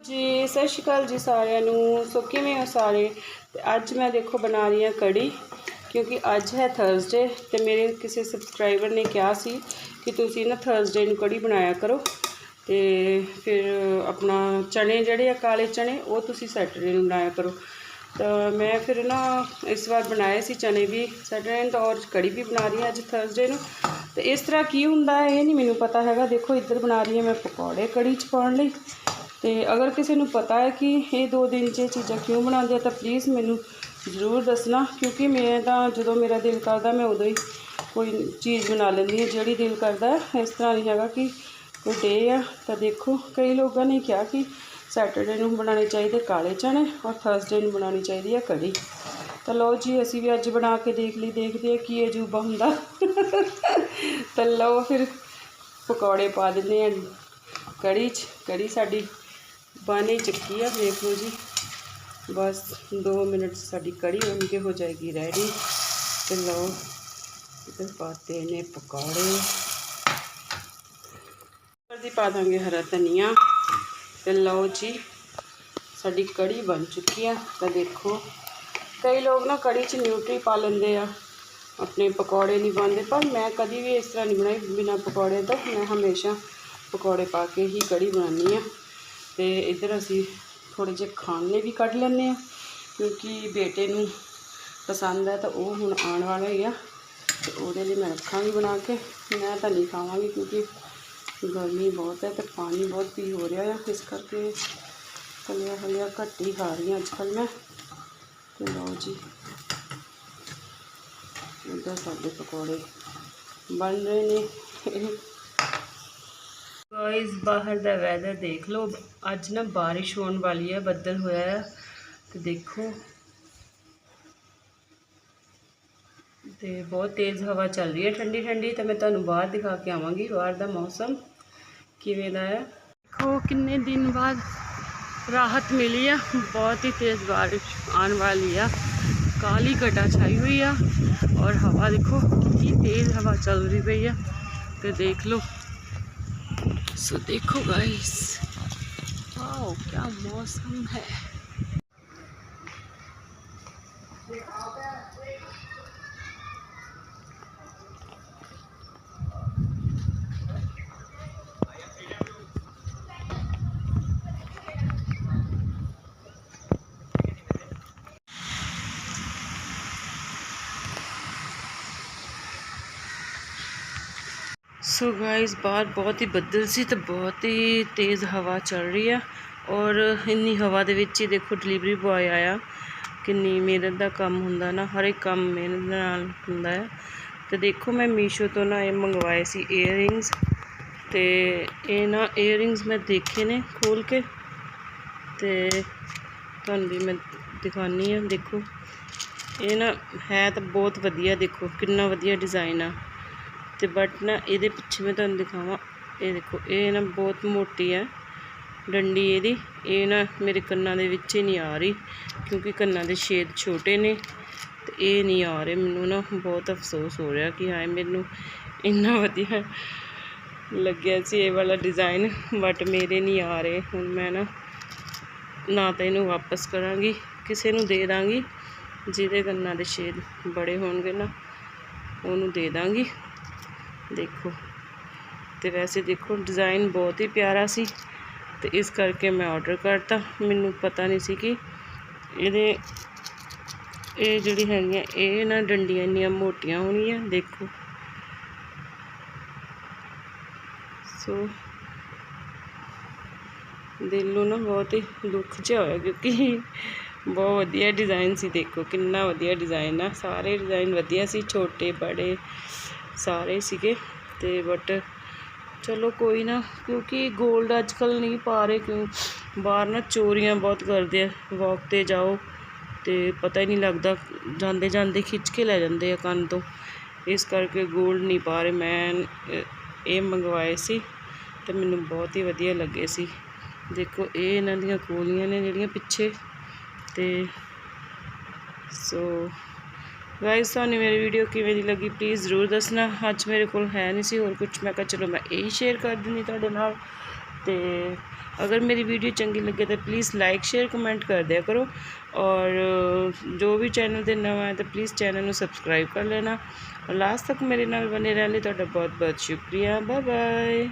ਜੀ, ਸਤਿ ਸ਼੍ਰੀ ਅਕਾਲ ਜੀ ਸਾਰਿਆਂ ਨੂੰ। ਸੋ ਕਿਵੇਂ ਹੋ ਸਾਰੇ? ਤੇ ਅੱਜ ਮੈਂ ਦੇਖੋ ਬਣਾ ਰਹੀ ਹਾਂ ਕੜੀ, ਕਿਉਂਕਿ ਅੱਜ ਹੈ ਥਰਸਡੇ ਤੇ ਮੇਰੇ ਕਿਸੇ ਸਬਸਕ੍ਰਾਈਬਰ ਨੇ ਕਿਹਾ ਸੀ ਕਿ ਤੁਸੀਂ ਨਾ ਥਰਸਡੇ ਨੂੰ ਕੜੀ ਬਣਾਇਆ ਕਰੋ ਤੇ ਫਿਰ ਆਪਣਾ ਚਣੇ ਜਿਹੜੇ ਆ, ਕਾਲੇ ਚਣੇ ਉਹ ਤੁਸੀਂ ਸੈਟਰਡੇ ਨੂੰ ਬਣਾਇਆ ਕਰੋ। ਤਾਂ ਮੈਂ ਫਿਰ ਨਾ ਇਸ ਵਾਰ ਬਣਾਏ ਸੀ ਚਣੇ ਵੀ। ਸੈਟਰਡੇ ਨੂੰ ਔਰ ਕੜੀ ਵੀ ਬਣਾ ਰਹੀ ਹਾਂ ਅੱਜ ਥਰਸਡੇ ਨੂੰ। ਤੇ ਇਸ ਤਰ੍ਹਾਂ ਕੀ ਹੁੰਦਾ ਇਹ ਨਹੀਂ ਮੈਨੂੰ ਪਤਾ ਹੈਗਾ। ਦੇਖੋ ਇੱਧਰ ਬਣਾ ਰਹੀ ਹਾਂ ਮੈਂ ਪਕੌੜੇ ਕੜੀ ਚ ਪਾਉਣ ਲਈ। ਤੇ ਅਗਰ ਕਿਸੇ ਨੂੰ ਪਤਾ ਹੈ ਕਿ ਇਹ ਦੋ ਦਿਨ 'ਚ ਇਹ ਚੀਜ਼ਾਂ ਕਿਉਂ ਬਣਾਉਂਦੇ ਆ, ਤਾਂ ਪਲੀਜ਼ ਮੈਨੂੰ ਜ਼ਰੂਰ ਦੱਸਣਾ, ਕਿਉਂਕਿ ਮੈਂ ਤਾਂ ਜਦੋਂ ਮੇਰਾ ਦਿਲ ਕਰਦਾ ਮੈਂ ਉਦੋਂ ਹੀ ਕੋਈ ਚੀਜ਼ ਬਣਾ ਲੈਂਦੀ ਹਾਂ, ਜਿਹੜੀ ਦਿਲ ਕਰਦਾ ਇਸ ਤਰ੍ਹਾਂ ਨਹੀਂ ਹੈਗਾ ਕਿ ਕੋਈ ਡੇ ਆ, ਤਾਂ ਦੇਖੋ, ਕਈ ਲੋਕਾਂ ਨੇ ਕਿਹਾ ਕਿ ਸੈਟਰਡੇ ਨੂੰ ਬਣਾਉਣੇ ਚਾਹੀਦੇ ਕਾਲੇ ਚਣੇ ਔਰ ਥਰਸਡੇ ਨੂੰ ਬਣਾਉਣੀ ਚਾਹੀਦੀ ਹੈ ਕੜੀ। ਤਾਂ ਲਓ ਜੀ, ਅਸੀਂ ਵੀ ਅੱਜ ਬਣਾ ਕੇ ਦੇਖ ਲਈ, ਦੇਖਦੇ ਹਾਂ ਕੀ ਅਜੂਬਾ ਹੁੰਦਾ। ਤਾਂ ਲਓ ਫਿਰ ਪਕੌੜੇ ਪਾ ਦਿੰਦੇ ਹਾਂ ਕੜੀ 'ਚ, ਕੜੀ ਸਾਡੀ ਬਣ ਹੀ ਚੁੱਕੀ ਆ, ਦੇਖ ਲਓ ਜੀ। ਬਸ 2 ਮਿੰਟ 'ਚ ਸਾਡੀ ਕੜੀ ਬਣ ਕੇ ਹੋ ਜਾਏਗੀ ਰੈਡੀ ਤੇ ਲਓ ਇਧਰ ਪਾਤੇ ਨੇ ਪਕੌੜੇ। ਉੱਪਰ ਦੀ ਪਾ ਦਾਂਗੇ ਹਰਾ ਧਨੀਆ। ਤੇ ਲਓ ਜੀ, ਸਾਡੀ ਕੜੀ ਬਣ ਚੁੱਕੀ ਆ। ਤਾਂ ਦੇਖੋ, ਕਈ ਲੋਕ ਨਾ ਕੜੀ 'ਚ ਨਿਊਟਰੀ ਪਾ ਲੈਂਦੇ ਆ। ਆਪਣੇ ਪਕੌੜੇ ਨਹੀਂ ਪਾਉਂਦੇ ਪਰ ਮੈਂ ਕਦੀ ਵੀ ਇਸ ਤਰ੍ਹਾਂ ਨਹੀਂ ਬਣਾਈ। ਬਿਨਾ ਪਕੌੜੇ ਤੋਂ ਮੈਂ ਹਮੇਸ਼ਾ ਪਕੌੜੇ ਪਾ ਕੇ ਹੀ ਕੜੀ ਬਣਾਉਂਦੀ ਆ। ਤੇ ਇੱਧਰ ਅਸੀਂ ਥੋੜੇ ਜਿਹੇ ਖਾਣ ਲਈ ਵੀ ਕੱਢ ਲੈਂਦੇ ਆ ਕਿਉਂਕਿ ਬੇਟੇ ਨੂੰ ਪਸੰਦ ਹੈ ਤਾਂ ਉਹ ਹੁਣ ਆਉਣ ਵਾਲਾ ਹੀ ਆ। ਤੇ ਉਹਦੇ ਲਈ ਮੈਂ ਰੱਖਾਂਗੀ ਬਣਾ ਕੇ, ਮੈਂ ਤਾਂ ਨਹੀਂ ਖਾਵਾਂਗੀ ਕਿਉਂਕਿ ਗਰਮੀ ਬਹੁਤ ਹੈ ਤੇ ਪਾਣੀ ਬਹੁਤ ਪੀ ਹੋ ਰਿਹਾ ਆ, ਇਸ ਕਰਕੇ ਤਲਿਆ ਹਲਿਆ ਘੱਟ ਹੀ ਖਾ ਰਹੀ ਹਾਂ ਅੱਜ ਕੱਲ੍ਹ ਮੈਂ। ਤੇ ਲਓ ਜੀ, ਇੱਧਰ ਸਾਡੇ ਪਕੌੜੇ ਬਣ ਰਹੇ ਨੇ। ਗਾਇਸ ਬਾਹਰ ਦਾ ਵੈਦਰ ਦੇਖ ਲਓ। ਅੱਜ ਨਾ ਬਾਰਿਸ਼ ਹੋਣ ਵਾਲੀ ਹੈ, ਬੱਦਲ ਹੋਇਆ ਹੈ। ਤੇ ਦੇਖੋ। ਤੇ ਬਹੁਤ ਤੇਜ਼ ਹਵਾ ਚੱਲ ਰਹੀ ਹੈ, ਠੰਡੀ ਠੰਡੀ। ਤਾਂ ਮੈਂ ਤੁਹਾਨੂੰ ਬਾਹਰ ਦਿਖਾ ਕੇ ਆਵਾਂਗੀ, ਬਾਹਰ ਦਾ ਮੌਸਮ ਕਿਵੇਂ ਦਾ ਹੈ। ਦੇਖੋ ਕਿੰਨੇ ਦਿਨ ਬਾਅਦ ਰਾਹਤ ਮਿਲੀ ਆ ਬਹੁਤ ਹੀ ਤੇਜ਼ ਬਾਰਿਸ਼ ਆਉਣ ਵਾਲੀ ਆ। ਕਾਲੀ ਘਟਾ ਛਾਈ ਹੋਈ ਆ। ਔਰ ਹਵਾ ਦੇਖੋ, ਕਿੰਨੀ ਤੇਜ਼ ਹਵਾ ਚੱਲ ਰਹੀ ਪਈ ਆ। ਤੇ ਦੇਖ ਲਓ। सो देखो गाइस वाओ क्या मौसम है ਸੋ ਗਾਇਸ ਬਾਹਰ ਬਹੁਤ ਹੀ ਬੱਦਲ ਸੀ ਤੇ ਬਹੁਤ ਹੀ ਤੇਜ਼ ਹਵਾ ਚੱਲ ਰਹੀ ਆ ਔਰ ਇੰਨੀ ਹਵਾ ਦੇ ਵਿੱਚ ਹੀ ਦੇਖੋ ਡਿਲੀਵਰੀ ਬॉय ਆਇਆ ਕਿੰਨੀ ਮਿਹਨਤ ਦਾ ਕੰਮ ਹੁੰਦਾ ਨਾ ਹਰ ਇੱਕ ਕੰਮ ਮਿਹਨਤ ਨਾਲ ਹੁੰਦਾ ਹੈ ਤੇ ਦੇਖੋ ਮੈਂ ਮੀਸ਼ੋ ਤੋਂ ਨਾ ਇਹ ਮੰਗਵਾਏ ਸੀ ਈਅਰਿੰਗਸ ਤੇ ਇਹ ਨਾ ਈਅਰਿੰਗਸ ਮੈਂ ਦੇਖੇ ਨੇ ਖੋਲ ਕੇ ਤੇ ਤੁਹਾਨੂੰ ਵੀ ਮੈਂ ਦਿਖਾਨੀ ਆ ਦੇਖੋ ਇਹ ਨਾ ਹੈ ਤਾਂ ਬਹੁਤ ਵਧੀਆ ਦੇਖੋ ਕਿੰਨਾ ਵਧੀਆ ਡਿਜ਼ਾਈਨ ਆ ਤੇ ਬਟ ਨਾ ਇਹਦੇ ਪਿੱਛੇ ਮੈਂ ਤੁਹਾਨੂੰ ਦਿਖਾਵਾਂ। ਇਹ ਦੇਖੋ, ਇਹ ਨਾ ਬਹੁਤ ਮੋਟੀ ਹੈ ਡੰਡੀ ਇਹਦੀ। ਇਹ ਨਾ ਮੇਰੇ ਕੰਨਾਂ ਦੇ ਵਿੱਚ ਹੀ ਨਹੀਂ ਆ ਰਹੀ, ਕਿਉਂਕਿ ਕੰਨਾਂ ਦੇ ਛੇਦ ਛੋਟੇ ਨੇ ਤੇ ਇਹ ਨਹੀਂ ਆ ਰਹੇ। ਮੈਨੂੰ ਨਾ ਬਹੁਤ ਅਫਸੋਸ ਹੋ ਰਿਹਾ ਕਿ ਹਾਏ, ਮੈਨੂੰ ਇੰਨਾ ਵਧੀਆ ਲੱਗਿਆ ਸੀ ਇਹ ਵਾਲਾ ਡਿਜ਼ਾਈਨ ਬਟ ਮੇਰੇ ਨਹੀਂ ਆ ਰਹੇ। ਹੁਣ ਮੈਂ ਨਾ ਨਾ ਤਾਂ ਇਹਨੂੰ ਵਾਪਸ ਕਰਾਂਗੀ, ਕਿਸੇ ਨੂੰ ਦੇ ਦਾਂਗੀ, ਜਿਹਦੇ ਕੰਨਾਂ ਦੇ ਛੇਦ ਬੜੇ ਹੋਣਗੇ ਨਾ, ਉਹਨੂੰ ਦੇ ਦਾਂਗੀ। ਦੇਖੋ। ਤੇ ਵੈਸੇ ਦੇਖੋ ਡਿਜ਼ਾਈਨ ਬਹੁਤ ਹੀ ਪਿਆਰਾ ਸੀ। ਤੇ ਇਸ ਕਰਕੇ ਮੈਂ ਆਰਡਰ ਕਰਤਾ। ਮੈਨੂੰ ਪਤਾ ਨਹੀਂ ਸੀ ਕਿ ਇਹਦੇ, ਇਹ ਜਿਹੜੀ ਹੈਗੀਆਂ, ਇਹ ਨਾ ਡੰਡੀਆਂ ਇੰਨੀਆਂ ਮੋਟੀਆਂ ਹੋਣੀਆਂ ਦੇਖੋ। ਸੋ ਦਿਲ ਨੂੰ ਨਾ ਬਹੁਤ ਹੀ ਦੁੱਖ ਜਿਹਾ ਹੋਇਆ ਕਿਉਂਕਿ ਬਹੁਤ ਵਧੀਆ ਡਿਜ਼ਾਈਨ ਸੀ, ਦੇਖੋ। ਕਿੰਨਾ ਵਧੀਆ ਡਿਜ਼ਾਈਨ ਆ। ਸਾਰੇ ਡਿਜ਼ਾਈਨ ਵਧੀਆ ਸੀ, ਛੋਟੇ, ਬੜੇ। ਸਾਰੇ ਸੀਗੇ ਤੇ ਬਟ ਚਲੋ ਕੋਈ ਨਾ, ਕਿਉਂਕਿ 골ਡ ਅੱਜ ਕੱਲ ਨਹੀਂ ਪਾ ਰਹੇ, ਕਿਉਂ? ਬਾਹਰ ਨਾ ਚੋਰੀਆਂ ਬਹੁਤ ਕਰਦੇ ਆ ਵਾਕ ਤੇ ਜਾਓ ਤੇ ਪਤਾ ਹੀ ਨਹੀਂ ਲੱਗਦਾ ਜਾਂਦੇ ਜਾਂਦੇ ਖਿੱਚ ਕੇ ਲੈ ਜਾਂਦੇ ਆ ਕੰਨ ਤੋਂ। ਇਸ ਕਰਕੇ 골ਡ ਨਹੀਂ ਪਾ ਰਹੇ, ਮੈਂ ਇਹ ਮੰਗਵਾਏ ਸੀ ਤੇ ਮੈਨੂੰ ਬਹੁਤ ਹੀ ਵਧੀਆ ਲੱਗੇ ਸੀ। ਦੇਖੋ, ਇਹ ਇਹਨਾਂ ਦੀਆਂ ਕੋਲੀਆਂ ਨੇ ਜਿਹੜੀਆਂ ਪਿੱਛੇ ਤੇ ਸੋ ਗਾਇਸ ਤੁਹਾਨੂੰ ਮੇਰੀ ਵੀਡੀਓ ਕਿਵੇਂ ਦੀ ਲੱਗੀ ਪਲੀਜ਼ ਜ਼ਰੂਰ ਦੱਸਣਾ। ਅੱਜ ਮੇਰੇ ਕੋਲ ਹੈ ਨਹੀਂ ਸੀ, ਹੋਰ ਕੁਝ ਮੈਂ ਕਿਹਾ ਚਲੋ ਮੈਂ ਇਹੀ ਸ਼ੇਅਰ ਕਰ ਦਿੰਦੀ ਤੁਹਾਡੇ ਨਾਲ। ਤੇ ਅਗਰ ਮੇਰੀ ਵੀਡੀਓ ਚੰਗੀ ਲੱਗੇ ਤਾਂ ਪਲੀਜ਼ ਲਾਈਕ ਸ਼ੇਅਰ ਕਮੈਂਟ ਕਰ ਦਿਆ ਕਰੋ। ਔਰ ਜੋ ਵੀ ਚੈਨਲ ਤੇ ਨਵਾਂ ਹੈ ਤਾਂ ਪਲੀਜ਼ ਚੈਨਲ ਨੂੰ ਸਬਸਕ੍ਰਾਈਬ ਕਰ ਲੈਣਾ। ਔਰ ਲਾਸਟ ਤੱਕ ਮੇਰੇ ਨਾਲ ਬਨੇ ਰਹਿਣ ਲਈ ਤੁਹਾਡਾ ਬਹੁਤ ਬਹੁਤ ਸ਼ੁਕਰੀਆ। Bye bye